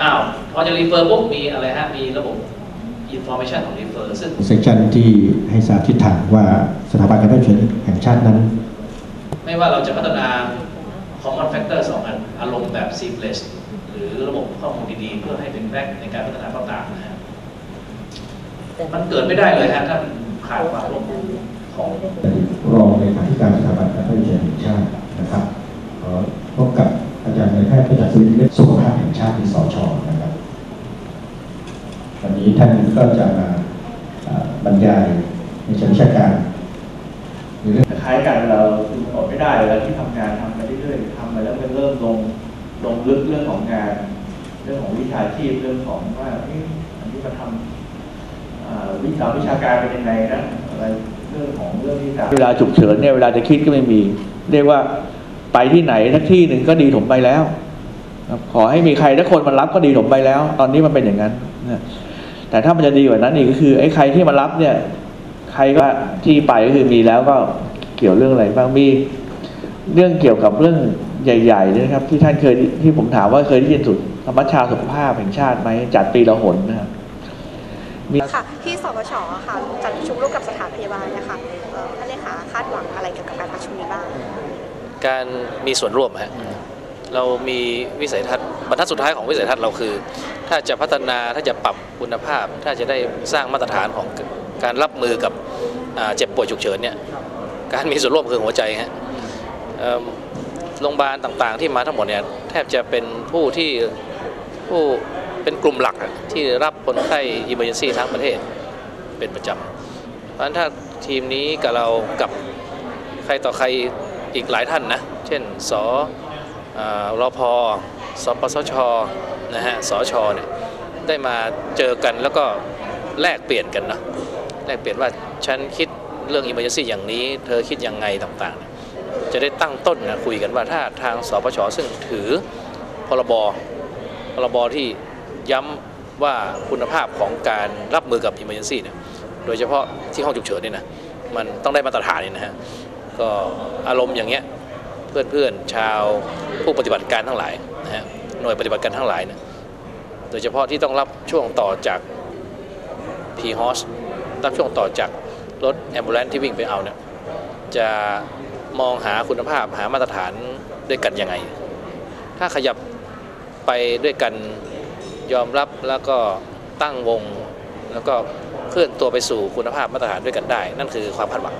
อ้าวพอจะรีเฟอร์ปุ๊บมีอะไรฮะ มีระบบ information ของรีเฟอร์ซึ่งเซกชันที่ให้ทราบทิศทางว่าสถาบันการแพทย์ฉุกเฉินแห่งชาตินั้น ไม่ว่าเราจะพัฒนา common factor สองอันอารมณ์แบบ seamless หรือระบบข้อมูลดีๆ เพื่อให้เป็นแบ็กในการพัฒนาก็ตามนะฮะมันเกิดไม่ได้เลยฮะถ้ามันขาดความร่วมมือของรองเลขาธิการสถาบันการแพทย์ฉุกเฉินแห่งชาตินะครับขอพบกับอาจารย์ นายแพทย์ประจักษ์สุวิทย์เวชสุขภาพแห่งชาติที่สชนะครับ วันนี้ท่านก็จะมาเอ่อบรรยายในเชิงวิชาการในเรื่องคล้ายกันเราคืออดไม่ได้เวลาที่ทำงานทำไปเรื่อยๆทำไปแล้วมันเริ่มลงลงลึกเรื่องของงาน เรื่องของวิชาชีพเรื่องของว่าเอ๊ะอันนี้มาทำอ่าวิชาวิชาการเป็นยังไงนะอะไรเรื่องของเรื่องที่จะเวลาฉุกเฉินเนี่ยเวลาจะคิดก็ไม่มี เรียกว่า ไปที่ไหนทักที่หนึ่งก็ดีถมไปแล้วขอให้มีใครถ้าคนมารับก็ดีถมไปแล้ว ตอนนี้มันเป็นอย่างนั้นนะแต่ถ้ามันจะดีกว่านั้นอีกก็คือไอ้ใครที่มารับเนี่ย ใครก็ที่ไปก็คือมีแล้วก็เกี่ยวเรื่องอะไรบ้างมีเรื่องเกี่ยวกับเรื่องใหญ่ๆนะครับ ที่ท่านเคยที่ผมถามว่าเคยได้ยินสุดธรรมชาสุขภาพแห่งชาติไหมจัดปีละหนนะครับค่ะที่สปชค่ะจัดประชุมร่วมกับสถานพยาบาลนะคะท่านเลขาคาดหวัง การมีส่วนร่วมฮะเรามีวิสัยทัศน์บรรทัดสุดท้ายของวิสัยทัศน์เราคือ ถ้าจะพัฒนาถ้าจะปรับคุณภาพ ถ้าจะได้สร้างมาตรฐานของการรับมือกับอ่าเจ็บป่วยฉุกเฉินเนี่ยการมีส่วนร่วมคือหัวใจฮะเอิ่มโรงพยาบาลต่างๆ ที่มาทั้งหมดเนี่ยแทบจะเป็นผู้ที่ผู้เป็นกลุ่มหลักอะที่รับคนไข้ emergency ทั้งประเทศเป็นประจำเพราะฉะนั้นถ้าทีมนี้กับเรากับใครต่อใคร อีกหลายท่านนะ เช่นสอรอพอสปสชนะฮะสชเนี่ยได้มาเจอกันแล้วก็แลกเปลี่ยนกันเนาะแลกเปลี่ยนว่าฉันคิดเรื่อง emergency อย่างนี้ เธอคิดยังไงต่างๆ จะได้ตั้งต้นนะคุยกันว่าถ้าทางสปชซึ่งถือพรบพรบที่ย้ำว่าคุณภาพของการรับมือกับ emergency เนี่ยโดยเฉพาะที่ห้องฉุกเฉินเนี่ยนะมันต้องได้มาตรฐานเนี่ยนะฮะ ก็อารมณ์อย่างเงี้ยเพื่อนๆชาวผู้ปฏิบัติการทั้งหลายนะฮะหน่วยปฏิบัติการทั้งหลายนี่ยโดยเฉพาะที่ต้องรับช่วงต่อจาก p h o s รับช่วงต่อจากรถแอมบูเลนที่วิ่งไปเอาเนี่ยจะมองหาคุณภาพหามาตรฐานด้วยกันยังไง ถ้าขยับไปด้วยกันยอมรับแล้วก็ตั้งวง แล้วก็เคลื่อนตัวไปสู่คุณภาพมาตรฐานด้วยกันได้ นั่นคือความคาดหวัง